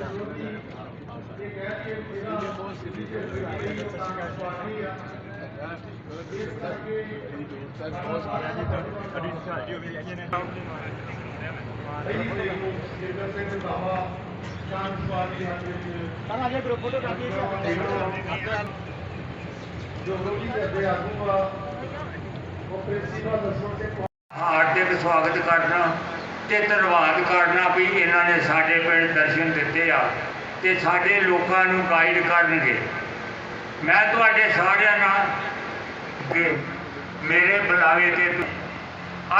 Sir ਆ ਜਾ group photo ਕਰ ਦਈਏ ਹਾਰਟ ਸਵਾਗਤ ਕਰਨਾ ਤੇ ਧੰਨਵਾਦ ਕਰਨਾ ਵੀ ਇਹਨਾਂ ਨੇ ਸਾਡੇ ਪਿੰਡ ਦਰਸ਼ਨ ਦਿੱਤੇ ਆ ਤੇ ਸਾਡੇ ਲੋਕਾਂ ਨੂੰ ਗਾਈਡ ਕਰਨਗੇ। ਮੈਂ ਤੁਹਾਡੇ ਸਾਰਿਆਂ ਨਾਲ ਮੇਰੇ ਬੁਲਾਵੇ ਤੇ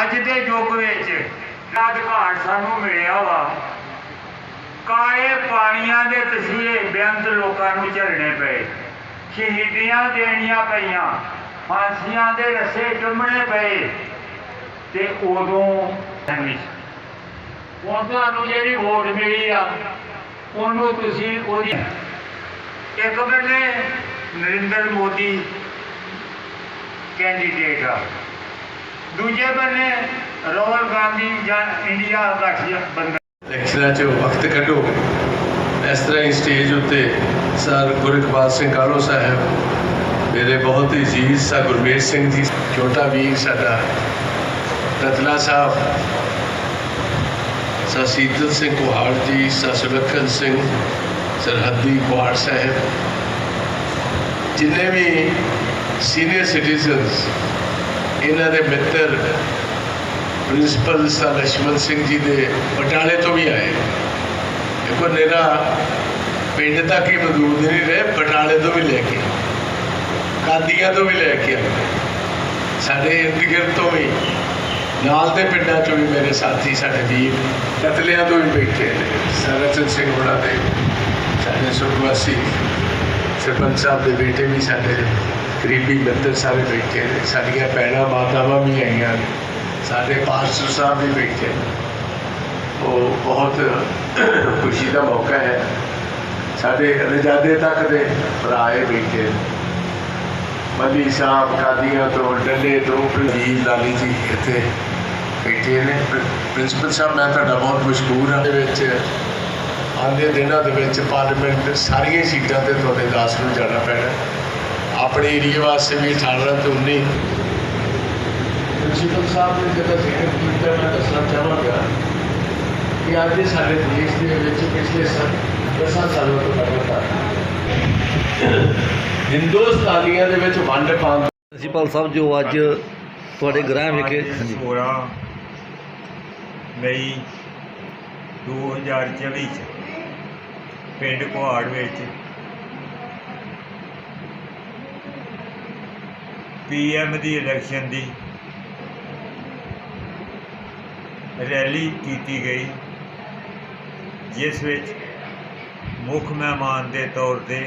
ਅੱਜ ਦੇ ਯੁੱਗ ਵਿੱਚ ਅਧਿਕਾਰ ਸਾਨੂੰ ਮਿਲਿਆ ਵਾ। ਕਾਲੇ ਪਾਣੀਆਂ ਦੇ ਤਸੀਹੇ ਬੇਅੰਤ ਲੋਕਾਂ ਨੂੰ ਝੱਲਣੇ ਪਏ। ਸ਼ਹੀਦੀਆਂ ਦੇਣੀਆਂ ਪਈਆਂ, ਫਾਂਸੀਆਂ ਦੇ ਰੱਸੇ ਚੁੰਮਣੇ ਪਏ ਤੇ ਉਦੋਂ ਉਹ ਤੁਹਾਨੂੰ ਜਿਹੜੀ ਵੋਟ ਮਿਲੀ ਆ, ਉਹਨੂੰ ਤੁਸੀਂ ਉਹਦੀ ਇੱਕ ਬੰਨੇ ਨਰਿੰਦਰ ਮੋਦੀ ਕੈਂਡੀਡੇਟ ਆ। ਦੂਜੇ ਬੰਨੇ ਰਾਹੁਲ ਗਾਂਧੀ ਜਾਂ ਇੰਡੀਆ ਗਠਬੰਧਨ ਇਲੈਕਸ਼ਨਾਂ 'ਚ ਵਕਤ ਕੱਢੋ। ਇਸ ਤਰ੍ਹਾਂ ਹੀ ਸਟੇਜ ਉੱਤੇ ਸਰ ਗੁਰਕਵਾਲ ਸਿੰਘ ਕਾਲੋ ਸਾਹਿਬ, ਮੇਰੇ ਬਹੁਤ ਹੀ ਅਜ਼ੀਜ਼ ਸਰ ਗੁਰਮੇਜ ਸਿੰਘ ਜੀ, ਛੋਟਾ ਵੀਰ ਸਾਡਾ, ਰਤਨਾ ਸਾਹਿਬ ਸਸੀਦਤ ਸਿੰਘ ਕੁਹਾੜ ਜੀ ਸਸਲਖਨ ਸਿੰਘ ਸਰਹੱਦੀ ਕੁਹਾੜ ਸਾਹਿਬ। ਜਿੰਨੇ ਵੀ ਸੀਨੀਅਰ ਸਿਟੀਜ਼ਨਸ ਇਹਨਾਂ ਦੇ ਮਿੱਤਰ ਪ੍ਰਿੰਸੀਪਲ ਸਰ ਲక్ష్ਮਣ ਸਿੰਘ ਜੀ ਦੇ ਪਟਾਲੇ ਤੋਂ ਵੀ ਆਏ। ਦੇਖੋ, ਨੇਰਾ ਪਿੰਡ ਤੱਕ ਹੀ ਮਜ਼ਦੂਰ ਨਹੀਂ ਰਹੇ, ਪਟਾਲੇ ਤੋਂ ਵੀ ਲੈ ਕੇ ਕਾਦੀਆਂ ਤੋਂ ਵੀ ਲੈ ਕੇ ਸਾਡੇ ਇੰਦਗਰ ਤੋਂ ਵੀ ਨਾਲ ਦੇ ਪਿੰਡਾਂ ਚੋਂ ਵੀ ਮੇਰੇ ਸਾਥੀ, ਸਾਡੇ ਵੀਰ ਕਤਲਿਆਂ ਤੋਂ ਵੀ ਬੈਠੇ ਨੇ। ਸਰਚਨ ਸਿੰਘ ਹੋਣਾ ਦੇ, ਸਾਡੇ ਸੁਖਵਾਸੀ ਸਰਪੰਚ ਸਾਹਿਬ ਦੇ ਬੇਟੇ ਵੀ ਸਾਡੇ ਕਰੀਬੀ ਮਿੱਤਰ ਸਾਰੇ ਬੈਠੇ ਨੇ। ਸਾਡੀਆਂ ਭੈਣਾਂ, ਮਾਤਾਵਾਂ ਵੀ ਆਈਆਂ ਨੇ। ਸਾਡੇ ਪਾਸਟਰ ਸਾਹਿਬ ਵੀ ਬੈਠੇ ਨੇ। ਉਹ ਬਹੁਤ ਖੁਸ਼ੀ ਦਾ ਮੌਕਾ ਹੈ। ਸਾਡੇ ਰਜਾਦੇ ਤੱਕ ਦੇ ਭਰਾਏ ਬੈਠੇ ਨੇ। ਮਲੀ ਸਾਹਿਬ, ਕਾਦੀਆਂ ਤੋਂ ਡੱਲੇ ਤੋਂ ਜੀ ਲਾਲੀ ਜੀ ਇੱਥੇ ਬੈਠੇ ਨੇ। ਪ੍ਰਿੰਸੀਪਲ ਸਾਹਿਬ, ਮੈਂ ਤੁਹਾਡਾ ਬਹੁਤ ਮਸ਼ਕੂਰ ਹਾਂ। ਦੇ ਵਿੱਚ, ਆਉਂਦੇ ਦਿਨਾਂ ਦੇ ਵਿੱਚ ਪਾਰਲੀਮੈਂਟ ਸਾਰੀਆਂ ਸੀਟਾਂ ਤੇ ਤੁਹਾਡੇ ਦਾਸ ਨੂੰ ਜਾਣਾ ਪੈਣਾ। ਆਪਣੇ ਏਰੀਆ ਵਾਸਤੇ ਵੀ 18 ਤੋਂ 19 ਪ੍ਰਿੰਸੀਪਲ ਸਾਹਿਬ ਨੇ ਜਦੋਂ ਜ਼ਿਕਰ ਕੀਤਾ, ਮੈਂ ਦੱਸਣਾ ਚਾਹਾਂਗਾ ਕਿ ਅੱਜ ਸਾਡੇ ਦੇਸ਼ ਦੇ ਵਿੱਚ ਪਿਛਲੇ ਸਨ ਦਸਾਂ ਸਾਲਾਂ ਤੋਂ ਲਗਾਤਾਰ ਹਿੰਦੁਸਤਾਨੀਆਂ ਦੇ ਵਿੱਚ ਵੰਡ ਪਾਉਣ ਪ੍ਰਿੰਸੀਪਲ ਸਾਹਿਬ ਜੋ ਅੱਜ ਤੁਹਾਡੇ ਗ੍ਰਹਿ ਵਿਖੇ ਅੱਜ 16 ਮਈ 2024 ਚ ਪਿੰਡ ਕੁਹਾੜ ਵਿੱਚ ਪੀਐਮ ਦੀ ਇਲੈਕਸ਼ਨ ਦੀ ਰੈਲੀ ਕੀਤੀ ਗਈ ਜਿਸ ਵਿੱਚ ਮੁੱਖ ਮਹਿਮਾਨ ਦੇ ਤੌਰ ਤੇ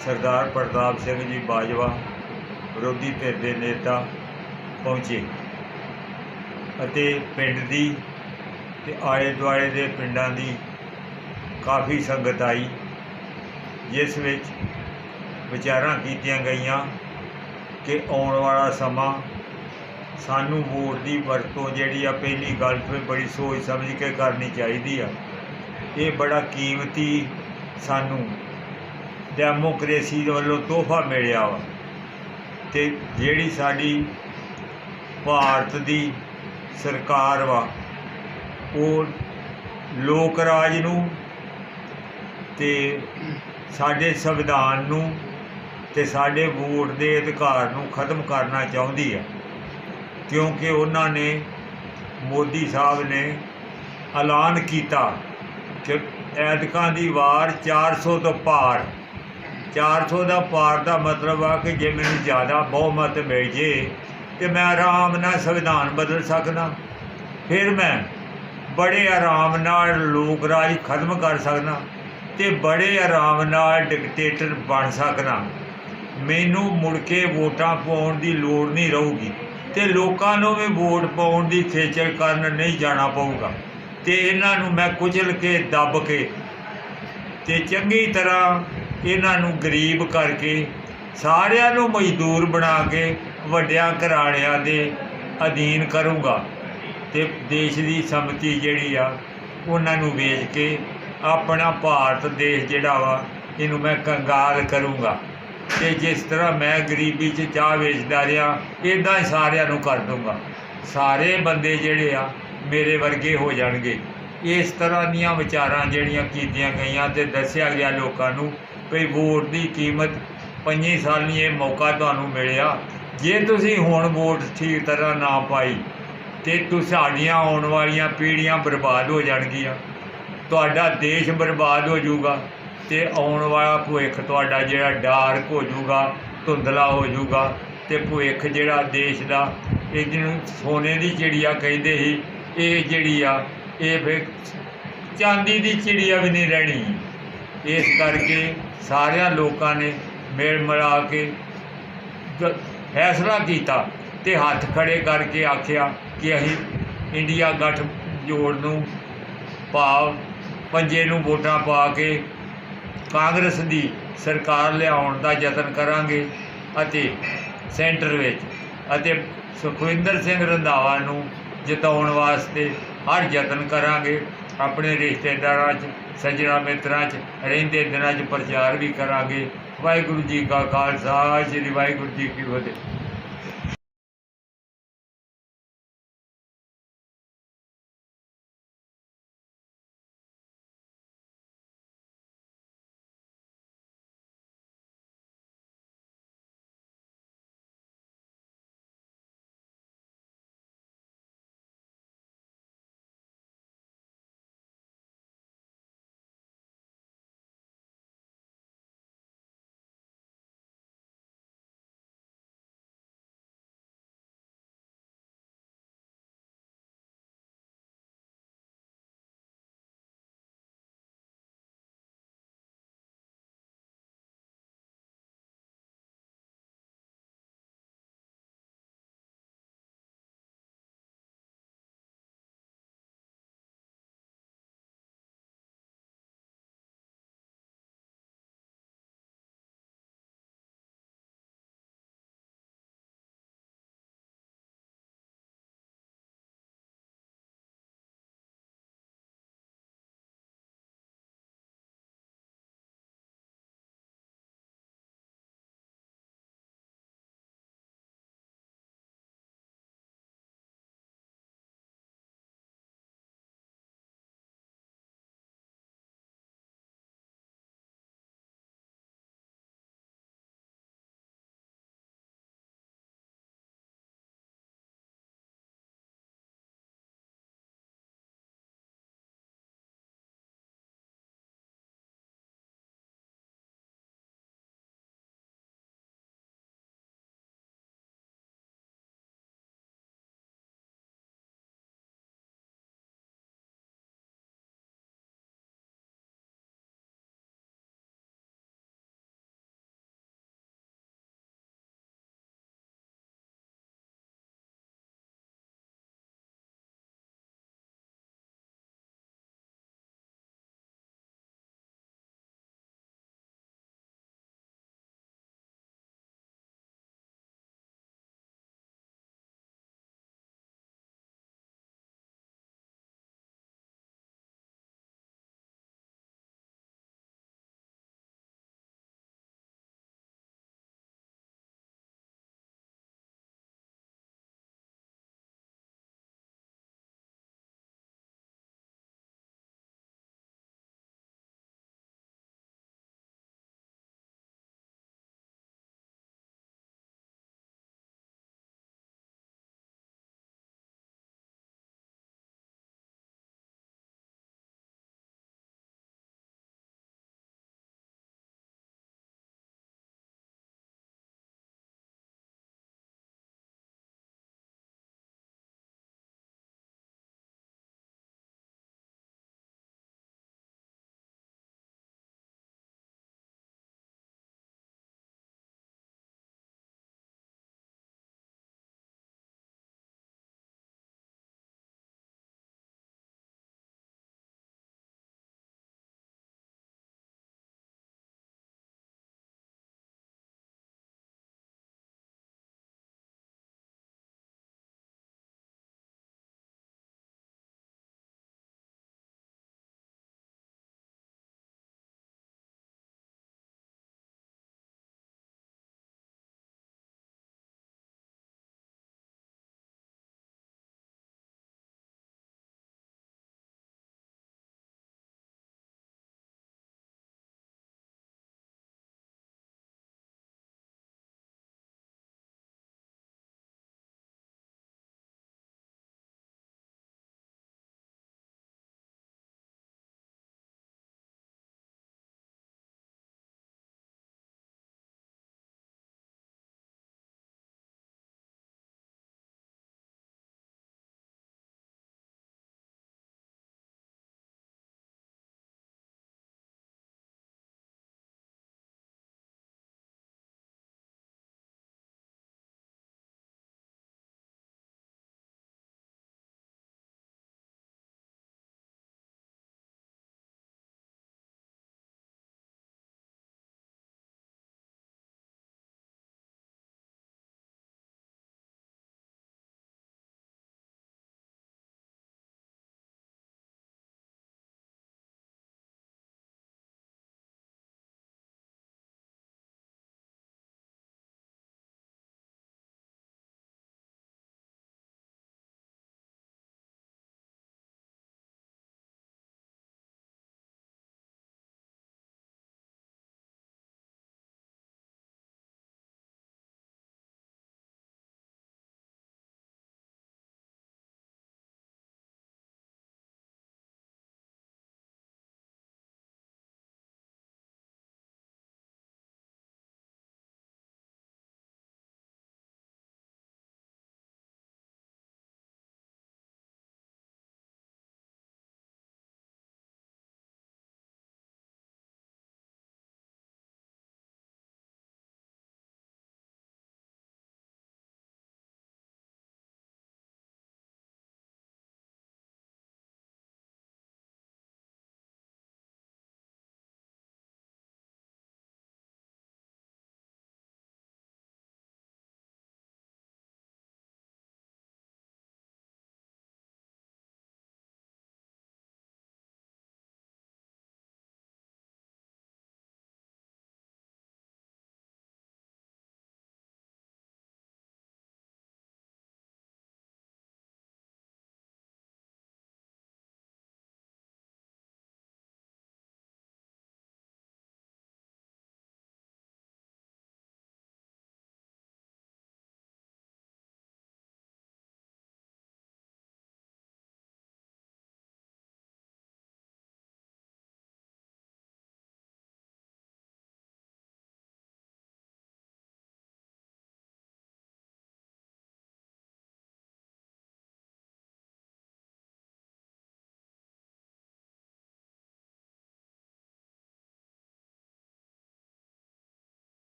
ਸਰਦਾਰ ਪ੍ਰਤਾਪ ਸਿੰਘ ਜੀ ਬਾਜਵਾ, ਵਿਰੋਧੀ ਧਿਰ ਦੇ ਨੇਤਾ ਪਹੁੰਚੇ ਅਤੇ ਪਿੰਡ ਦੀ ਤੇ ਆਲੇ ਦੁਆਲੇ ਦੇ ਪਿੰਡਾਂ ਦੀ ਕਾਫੀ ਸੰਗਤ ਆਈ, ਜਿਸ ਵਿੱਚ ਵਿਚਾਰਾਂ ਕੀਤੀਆਂ ਗਈਆਂ ਕਿ ਆਉਣ ਵਾਲਾ ਸਮਾਂ ਸਾਨੂੰ ਵੋਟ ਦੀ ਵਰਤੋਂ ਜਿਹੜੀ ਆ ਪਹਿਲੀ ਗੱਲ ਤੇ ਬੜੀ ਸੋਚ ਸਮਝ ਕੇ ਕਰਨੀ ਚਾਹੀਦੀ ਆ। ਇਹ ਬੜਾ ਕੀਮਤੀ ਸਾਨੂੰ ਡੈਮੋਕ੍ਰੇਸੀ ਦੇ ਵੱਲੋਂ ਤੋਹਫਾ ਮਿਲਿਆ ਵਾ। ਤੇ ਜਿਹੜੀ ਸਾਡੀ ਭਾਰਤ ਦੀ ਸਰਕਾਰ ਵਾ, ਉਹ ਲੋਕ ਰਾਜ ਨੂੰ ਤੇ ਸਾਡੇ ਸੰਵਿਧਾਨ ਨੂੰ ਤੇ ਸਾਡੇ ਵੋਟ ਦੇ ਅਧਿਕਾਰ ਨੂੰ ਖਤਮ ਕਰਨਾ ਚਾਹੁੰਦੀ ਆ। ਕਿਉਂਕਿ ਉਹਨਾਂ ਨੇ, ਮੋਦੀ ਸਾਹਿਬ ਨੇ ਐਲਾਨ ਕੀਤਾ ਕਿ ਐਤਕਾਂ ਦੀ ਵਾਰ 400 ਤੋਂ ਪਾਰ 400 ਦਾ ਪਾਰ ਦਾ ਮਤਲਬ ਆ ਕਿ ਜੇ ਮੈਨੂੰ ਜ਼ਿਆਦਾ ਬਹੁਮਤ ਮਿਲ ਜੇ ਤੇ ਮੈਂ ਆਰਾਮ ਨਾਲ ਸੰਵਿਧਾਨ ਬਦਲ ਸਕਦਾ। ਫਿਰ ਮੈਂ ਬੜੇ ਆਰਾਮ ਨਾਲ ਲੋਕ ਰਾਜ ਖਤਮ ਕਰ ਸਕਦਾ ਤੇ ਬੜੇ ਆਰਾਮ ਨਾਲ ਡਿਕਟੇਟਰ ਬਣ ਸਕਦਾ। ਮੈਨੂੰ ਮੁੜ ਕੇ ਵੋਟਾਂ ਪਾਉਣ ਦੀ ਲੋੜ ਨਹੀਂ ਰਹੂਗੀ ਤੇ ਲੋਕਾਂ ਨੂੰ ਵੀ ਵੋਟ ਪਾਉਣ ਦੀ ਖੇਚਲ ਕਰਨ ਨਹੀਂ ਜਾਣਾ ਪਊਗਾ। ਤੇ ਇਹਨਾਂ ਨੂੰ ਮੈਂ ਕੁਚਲ ਕੇ ਦੱਬ ਕੇ ਤੇ ਚੰਗੀ ਤਰ੍ਹਾਂ ਇਹਨਾਂ ਨੂੰ ਗਰੀਬ ਕਰਕੇ, ਸਾਰਿਆਂ ਨੂੰ ਮਜ਼ਦੂਰ ਬਣਾ ਕੇ ਵੱਡਿਆਂ ਘਰਾਣਿਆਂ ਦੇ ਅਧੀਨ ਕਰੂੰਗਾ। ਤੇ ਦੇਸ਼ ਦੀ ਸੰਮਤੀ ਜਿਹੜੀ ਆ, ਉਹਨਾਂ ਨੂੰ ਵੇਚ ਕੇ ਆਪਣਾ ਭਾਰਤ ਦੇਸ਼ ਜਿਹੜਾ ਵਾ, ਇਹਨੂੰ ਮੈਂ ਕੰਗਾਲ ਕਰੂੰਗਾ। ਤੇ ਜਿਸ ਤਰ੍ਹਾਂ ਮੈਂ ਗਰੀਬੀ 'ਚ ਚਾਹ ਵੇਚਦਾ ਰਿਹਾ ਇਦਾਂ ਹੀ ਸਾਰਿਆਂ ਨੂੰ ਕਰ ਦੂੰਗਾ ਸਾਰੇ ਬੰਦੇ ਜਿਹੜੇ ਆ, ਮੇਰੇ ਵਰਗੇ ਹੋ ਜਾਣਗੇ। ਇਸ ਤਰ੍ਹਾਂ ਦੀਆਂ ਵਿਚਾਰਾਂ ਜਿਹੜੀਆਂ ਕੀਤੀਆਂ ਗਈਆਂ ਤੇ ਦੱਸਿਆ ਗਿਆ ਲੋਕਾਂ ਨੂੰ ਵੀ ਵੋਟ ਦੀ ਕੀਮਤ ਪੰਜੀ ਸਾਲੀ ਇਹ ਮੌਕਾ ਤੁਹਾਨੂੰ ਮਿਲਿਆ। ਜੇ ਤੁਸੀਂ ਹੁਣ ਵੋਟ ਠੀਕ ਤਰ੍ਹਾਂ ਨਾ ਪਾਈ, ਤੇ ਤੁਹਾਡੀਆਂ ਆਉਣ ਵਾਲੀਆਂ ਪੀੜ੍ਹੀਆਂ ਬਰਬਾਦ ਹੋ ਜਾਣਗੀਆਂ। ਤੁਹਾਡਾ ਦੇਸ਼ ਬਰਬਾਦ ਹੋ ਜਾਊਗਾ, ਤੇ ਆਉਣ ਵਾਲਾ ਭਵਿੱਖ ਤੁਹਾਡਾ ਜਿਹੜਾ ਡਾਰਕ ਹੋ ਜਾਊਗਾ, ਧੁੰਦਲਾ ਹੋ ਜਾਊਗਾ, ਤੇ ਭਵਿੱਖ ਜਿਹੜਾ ਦੇਸ਼ ਦਾ, ਇਹ ਜਿਹਨੂੰ ਸੋਨੇ ਦੀ ਚਿੜੀਆ ਕਹਿੰਦੇ ਸੀ, ਇਹ ਜਿਹੜੀ ਆ, ਇਹ ਫਿਰ ਚਾਂਦੀ ਦੀ ਚਿੜੀਆ ਵੀ ਨਹੀਂ ਰਹਿਣੀ। ਇਸ ਕਰਕੇ ਸਾਰਿਆਂ ਲੋਕਾਂ ਨੇ ਮੇਲ ਮਿਲਾ ਕੇ ਫੈਸਲਾ ਕੀਤਾ ਤੇ ਹੱਥ ਖੜੇ ਕਰਕੇ ਆਖਿਆ ਕਿ ਅਸੀਂ ਇੰਡੀਆ ਗੱਠ ਜੋੜ ਨੂੰ ਭਾਵ ਪੰਜੇ ਨੂੰ ਵੋਟਾਂ ਪਾ ਕੇ ਕਾਂਗਰਸ ਦੀ ਸਰਕਾਰ ਲਿਆਉਣ ਦਾ ਯਤਨ ਕਰਾਂਗੇ ਅਤੇ ਸੈਂਟਰ ਵਿੱਚ ਅਤੇ ਸੁਖਵਿੰਦਰ ਸਿੰਘ ਰੰਧਾਵਾ ਨੂੰ ਜਿਤਾਉਣ ਵਾਸਤੇ ਹਰ ਯਤਨ ਕਰਾਂਗੇ। ਆਪਣੇ ਰਿਸ਼ਤੇਦਾਰਾਂ 'ਚ, ਸੱਜਣਾ ਮਿੱਤਰਾਂ 'ਚ, ਰਹਿੰਦੇ ਦਿਨਾਂ 'ਚ ਪ੍ਰਚਾਰ ਵੀ ਕਰਾਂਗੇ। ਵਾਹਿਗੁਰੂ ਜੀ ਕਾ ਖਾਲਸਾ, ਸ੍ਰੀ ਵਾਹਿਗੁਰੂ ਜੀ ਕੀ ਫਤਿਹ।